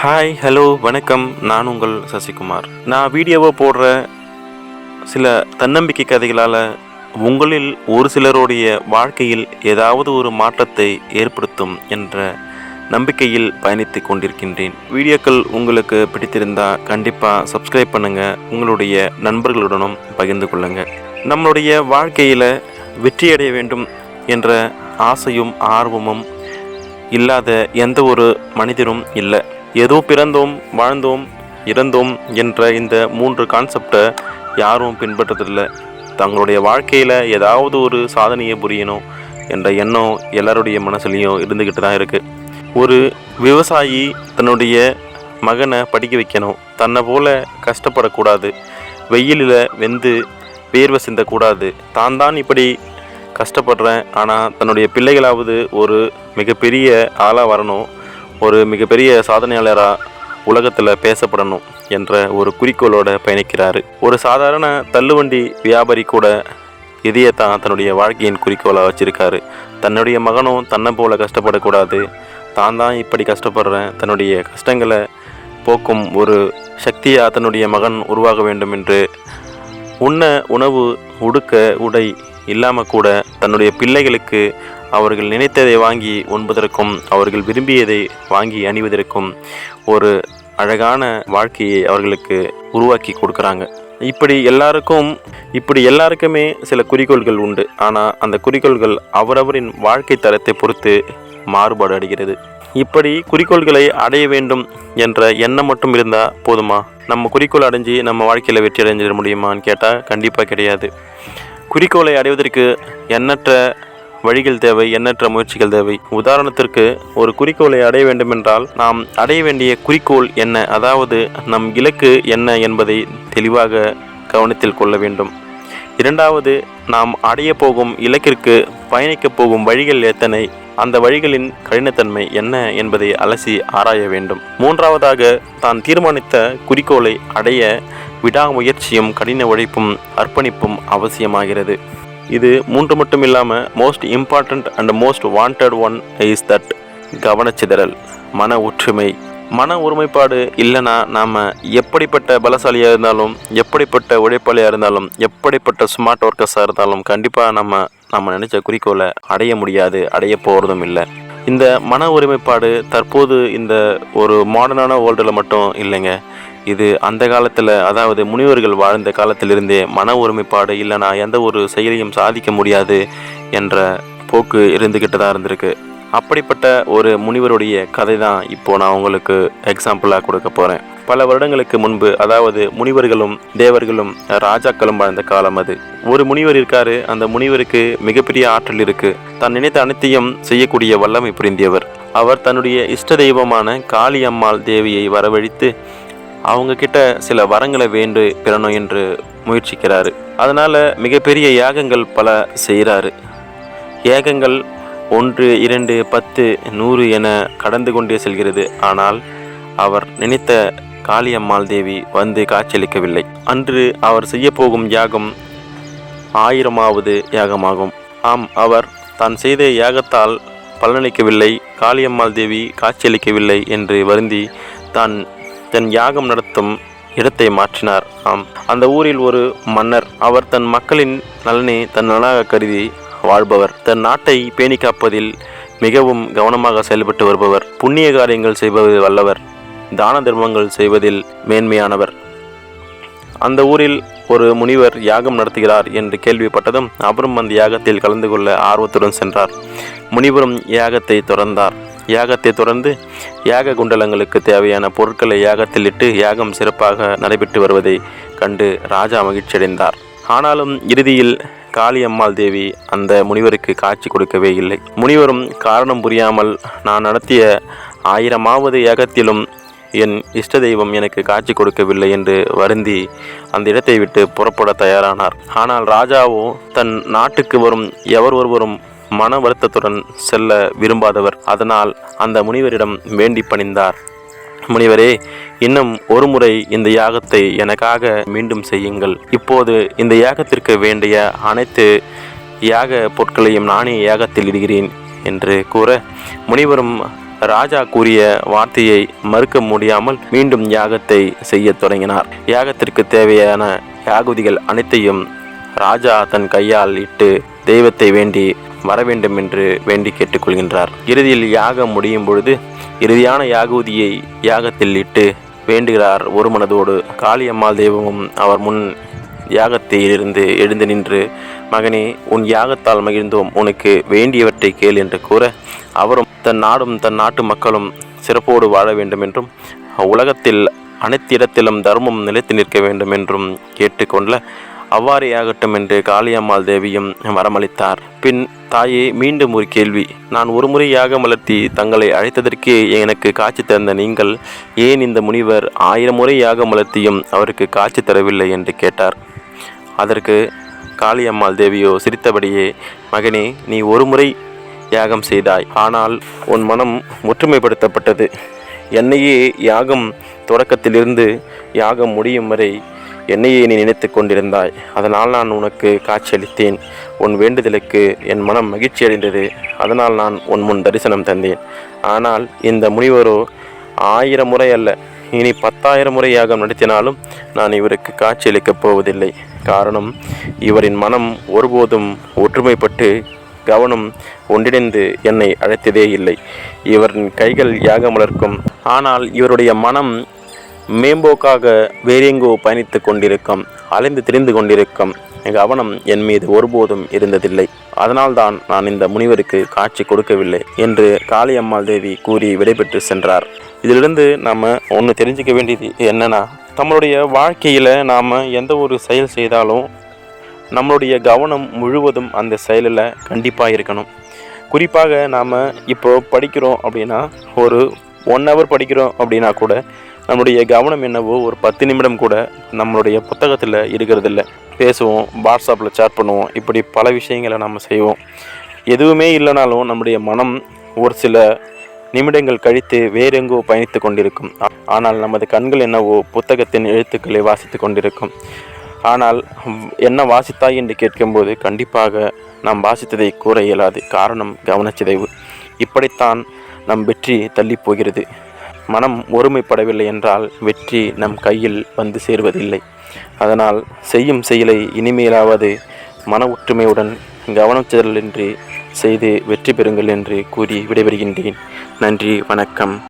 Hi hello வணக்கம். நான் உங்கள் சசிகுமார். நான் வீடியோவை போடுற சில தன்னம்பிக்கை கதைகளால் உங்களில் ஒரு சிலருடைய வாழ்க்கையில் ஏதாவது ஒரு மாற்றத்தை ஏற்படுத்தும் என்ற நம்பிக்கையில் பயணித்து கொண்டிருக்கின்றேன். வீடியோக்கள் உங்களுக்கு பிடித்திருந்தால் கண்டிப்பாக சப்ஸ்கிரைப் பண்ணுங்கள் உங்களுடைய நண்பர்களுடனும் பகிர்ந்து கொள்ளுங்கள் நம்மளுடைய வாழ்க்கையில் வெற்றியடைய வேண்டும் என்ற ஆசையும் ஆர்வமும் இல்லாத எந்த ஒரு மனிதரும் இல்லை. ஏதோ பிறந்தோம் வாழ்ந்தோம் இறந்தோம் என்ற இந்த மூன்று கான்செப்டை யாரும் பின்பற்றதில்லை. தங்களுடைய வாழ்க்கையில் ஏதாவது ஒரு சாதனையை புரியணும் என்ற எண்ணம் எல்லாருடைய மனசுலேயும் இருந்துக்கிட்டு தான் இருக்குது ஒரு விவசாயி தன்னுடைய மகனை படிக்க வைக்கணும். தன்னை போல் கஷ்டப்படக்கூடாது. வெயிலில் வெந்து வேர்வை சிந்தக்கூடாது. தான் தான் இப்படி கஷ்டப்படுறேன். ஆனால் தன்னுடைய பிள்ளைகளாவது ஒரு மிகப்பெரிய ஆளாக வரணும். ஒரு மிகப்பெரிய சாதனையாளராக உலகத்தில் பேசப்படணும் என்ற ஒரு குறிக்கோளோட பயணிக்கிறார். ஒரு சாதாரண தள்ளுவண்டி வியாபாரி கூட இதையே தான் தன்னுடைய வாழ்க்கையின் குறிக்கோளாக வச்சுருக்காரு. தன்னுடைய மகனும் தன்னை போல கஷ்டப்படக்கூடாது. தான் தான் இப்படி கஷ்டப்படுறேன். தன்னுடைய கஷ்டங்களை போக்கும் ஒரு சக்தியாக தன்னுடைய மகன் உருவாக வேண்டும் என்று உண்ண உணவு உடுக்க உடை இல்லாமல் கூட தன்னுடைய பிள்ளைகளுக்கு அவர்கள் நினைத்ததை வாங்கி உண்பதற்கும் அவர்கள் விரும்பியதை வாங்கி அணிவதற்கும் ஒரு அழகான வாழ்க்கையை அவர்களுக்கு உருவாக்கி கொடுக்குறாங்க. இப்படி எல்லாருக்கும் இப்படி எல்லாருக்குமே சில குறிக்கோள்கள் உண்டு. ஆனால் அந்த குறிக்கோள்கள் அவரவரின் வாழ்க்கை தரத்தை பொறுத்து மாறுபாடு அடைகிறது. இப்படி குறிக்கோள்களை அடைய வேண்டும் என்ற எண்ணம் மட்டும் இருந்தால் போதுமா? நம்ம குறிக்கோள் அடைஞ்சு நம்ம வாழ்க்கையில் வெற்றி அடைஞ்சிட முடியுமான்னு கேட்டால் கண்டிப்பாக கிடையாது. குறிக்கோளை அடைவதற்கு எண்ணற்ற வழிகள் தேவை எண்ணற்ற முயற்சிகள் தேவை. உதாரணத்திற்கு ஒரு குறிக்கோளை அடைய வேண்டுமென்றால் நாம் அடைய வேண்டிய குறிக்கோள் என்ன? அதாவது நம் இலக்கு என்ன என்பதை தெளிவாக கவனத்தில் கொள்ள வேண்டும். இரண்டாவது நாம் அடைய போகும் இலக்கிற்கு பயணிக்கப் போகும் வழிகள் எத்தனை? அந்த வழிகளின் கடினத்தன்மை என்ன என்பதை அலசி ஆராய வேண்டும். மூன்றாவதாக தான் தீர்மானித்த குறிக்கோளை அடைய விடாமுயற்சியும் கடின உழைப்பும் அர்ப்பணிப்பும் அவசியமாகிறது. இது மூன்று மட்டும் இல்லாமல் most important and most wanted one is that கவனச்சிதறல் மன ஒற்றுமை. மன ஒருமைப்பாடு இல்லைன்னா நாம் எப்படிப்பட்ட பலசாலியாக இருந்தாலும் எப்படிப்பட்ட உழைப்பாளியாக இருந்தாலும் எப்படிப்பட்ட ஸ்மார்ட் ஒர்க்கர்ஸாக இருந்தாலும் கண்டிப்பாக நம்ம நம்ம நினச்ச குறிக்கோளை அடைய முடியாது அடைய போகிறதும் இல்லை. இந்த மன ஒருமைப்பாடு தற்போது இந்த ஒரு மாடர்னான வேர்ல்டில் மட்டும் இல்லைங்க. இது அந்த காலத்தில் அதாவது முனிவர்கள் வாழ்ந்த காலத்திலிருந்தே மன ஒருமைப்பாடு இல்லைனா எந்த ஒரு செயலையும் சாதிக்க முடியாது என்ற போக்கு இருந்துக்கிட்டு தான் இருந்திருக்கு. அப்படிப்பட்ட ஒரு முனிவருடைய கதை தான் இப்போது நான் உங்களுக்கு எக்ஸாம்பிளாக கொடுக்க போகிறேன் பல வருடங்களுக்கு முன்பு அதாவது முனிவர்களும் தேவர்களும் ராஜாக்களும் வாழ்ந்த காலம் அது. ஒரு முனிவர் இருக்காரு அந்த முனிவருக்கு மிகப்பெரிய ஆற்றல் இருக்கு. தான் நினைத்த அனைத்தையும் செய்யக்கூடிய வல்லமை புரிந்தியவர். அவர் தன்னுடைய இஷ்ட தெய்வமான காளி அம்மாள் தேவியை வரவழைத்து அவங்கக்கிட்ட சில வரங்களை வேண்டு பெறணும் என்று முயற்சிக்கிறாரு. அதனால் மிகப்பெரிய யாகங்கள் பல செய்கிறாரு. ஏகங்கள் ஒன்று இரண்டு பத்து நூறு என கடந்து கொண்டே செல்கிறது. ஆனால் அவர் நினைத்த காளியம்மாள் தேவி வந்து காட்சியளிக்கவில்லை. அன்று அவர் செய்யப்போகும் யாகம் ஆயிரமாவது யாகமாகும். ஆம் அவர் தான் செய்த யாகத்தால் பலனளிக்கவில்லை. காளியம்மாள் தேவி காட்சியளிக்கவில்லை என்று வருந்தி தான் தன் யாகம் நடத்தும் இடத்தை மாற்றினார். ஆம். அந்த ஊரில் ஒரு மன்னர் அவர் தன் மக்களின் நலனை தன் நலனாக கருதி வாழ்பவர். தன் நாட்டை பேணி காப்பதில் மிகவும் கவனமாக செயல்பட்டு வருபவர். புண்ணிய காரியங்கள் செய்வதில் வல்லவர். தான தர்மங்கள் செய்வதில் மேன்மையானவர். அந்த ஊரில் ஒரு முனிவர் யாகம் நடத்துகிறார் என்று கேள்விப்பட்டதும் அவரும் அந்த யாகத்தில் கலந்து கொள்ள ஆர்வத்துடன் சென்றார். முனிவரும் யாகத்தை தொடர்ந்தார். யாகத்தை தொடர்ந்து யாக குண்டலங்களுக்கு தேவையான பொருட்களை யாகத்தில் இட்டு யாகம் சிறப்பாக நடைபெற்று வருவதை கண்டு ராஜா மகிழ்ச்சியடைந்தார். ஆனாலும் இறுதியில் காளியம்மாள் தேவி அந்த முனிவருக்கு காட்சி கொடுக்கவே இல்லை. முனிவரும் காரணம் புரியாமல் நான் நடத்திய ஆயிரமாவது யாகத்திலும் என் இஷ்ட தெய்வம் எனக்கு காட்சி கொடுக்கவில்லை என்று வருந்தி அந்த இடத்தை விட்டு புறப்பட தயாரானார். ஆனால் ராஜாவோ தன் நாட்டுக்கு வரும் எவர் ஒருவரும் மன வருத்தத்துடன் செல்ல விரும்பாதவர். அதனால் அந்த முனிவரிடம் வேண்டி பணிந்தார். முனிவரே இன்னும் ஒரு முறை இந்த யாகத்தை எனக்காக மீண்டும் செய்யுங்கள். இப்போது இந்த யாகத்திற்கு வேண்டிய அனைத்து யாக பொருட்களையும் நானே யாகத்தில் இடுகிறேன் என்று கூற முனிவரும் ராஜா கூறிய வார்த்தையை மறுக்க முடியாமல் மீண்டும் யாகத்தை செய்யத் தொடங்கினார். யாகத்திற்கு தேவையான யாகுதிகள் அனைத்தையும் ராஜா தன் கையால் இட்டு தெய்வத்தை வேண்டி வர வேண்டும் என்று வேண்டி கேட்டுக்கொள்கின்றார். இறுதியில் யாகம் முடியும் பொழுது இறுதியான யாகூதியை யாகத்தில் இட்டு வேண்டுகிறார் ஒரு மனதோடு காளியம்மாள் தெய்வமும் அவர் முன் யாகத்திலிருந்து எழுந்து நின்று மகனே உன் யாகத்தால் மகிழ்ந்தோம். உனக்கு வேண்டியவற்றை கேள் என்று கூற அவரும் தன் நாடும் தன் நாட்டு மக்களும் சிறப்போடு வாழ வேண்டும் என்றும் உலகத்தில் அனைத்து இடத்திலும் தர்மம் நிலைத்து நிற்க வேண்டும் என்றும் கேட்டுக்கொள்ள அவ்வாறே ஆகட்டும் என்று காளியம்மாள் தேவியும் வரமளித்தார். பின் தாயே மீண்டும் ஒரு கேள்வி. நான் ஒரு முறை யாகம் வளர்த்தி தங்களை அழைத்ததற்கே எனக்கு காட்சி தந்த நீங்கள் ஏன் இந்த முனிவர் ஆயிரம் முறை யாகம் வளர்த்தியும் அவருக்கு காட்சி தரவில்லை என்று கேட்டார். அதற்கு காளியம்மாள் தேவியோ சிரித்தபடியே மகனே நீ ஒரு முறை யாகம் செய்தாய். ஆனால் உன் மனம் முற்றுமைப்படுத்தப்பட்டது. என்னையே யாகம் தொடக்கத்திலிருந்து யாகம் முடியும் வரை என்னையே நீ நினைத்து கொண்டிருந்தாய். அதனால் நான் உனக்கு காட்சியளித்தேன். உன் வேண்டுதலுக்கு என் மனம் மகிழ்ச்சி அடைந்தது. அதனால் நான் உன் முன் தரிசனம் தந்தேன். ஆனால் இந்த முனிவரோ ஆயிரம் முறை அல்ல இனி பத்தாயிரம் முறை யாகம் நடத்தினாலும் நான் இவருக்கு காட்சியளிக்கப் போவதில்லை. காரணம் இவரின் மனம் ஒருபோதும் ஒற்றுமைப்பட்டு கவனம் ஒன்றிணைந்து என்னை அழைத்ததே இல்லை. இவரின் கைகள் யாகம் வளர்க்கும். ஆனால் இவருடைய மனம் மேம்போக்காக வேறெங்கோ பயணித்து கொண்டிருக்கும் அலைந்து திரிந்து கொண்டிருக்கும். கவனம் என் மீது ஒருபோதும் இருந்ததில்லை. அதனால்தான் நான் இந்த முனிவருக்கு காட்சி கொடுக்கவில்லை என்று காளியம்மாள் தேவி கூறி விடைபெற்று சென்றார். இதிலிருந்து நாம் ஒன்று தெரிஞ்சுக்க வேண்டியது என்னன்னா நம்மளுடைய வாழ்க்கையில் நாம் எந்த ஒரு செயல் செய்தாலும் நம்மளுடைய கவனம் முழுவதும் அந்த செயலில் கண்டிப்பாக இருக்கணும். குறிப்பாக நாம் இப்போ படிக்கிறோம் அப்படின்னா ஒரு ஒன் ஹவர் படிக்கிறோம் அப்படின்னா கூட நம்முடைய கவனம் என்னவோ ஒரு பத்து நிமிடம் கூட நம்மளுடைய புத்தகத்தில் இருக்கிறதில்ல. பேசுவோம் வாட்ஸ்அப்பில் சேட் பண்ணுவோம் இப்படி பல விஷயங்களை நம்ம செய்வோம். எதுவுமே இல்லைனாலும் நம்முடைய மனம் ஒரு சில நிமிடங்கள் கழித்து வேறெங்கோ பயணித்து கொண்டிருக்கும். ஆனால் நமது கண்கள் என்னவோ புத்தகத்தின் எழுத்துக்களை வாசித்து கொண்டிருக்கும். ஆனால் என்ன வாசித்தாய் என்று கேட்கும்போது கண்டிப்பாக நாம் வாசித்ததை கூற இயலாது. காரணம் கவனச்சிதைவு. இப்படித்தான் நம் வெற்றி தள்ளி போகிறது மனம் ஒருமைப்படவில்லை என்றால் வெற்றி நம் கையில் வந்து சேர்வதில்லை. அதனால் செய்யும் செயலை இனிமேலாவது மன ஒற்றுமையுடன் கவனம் சிதறலின்றி செய்து வெற்றி பெறுங்கள் என்று கூறி விடைபெறுகின்றேன். நன்றி வணக்கம்.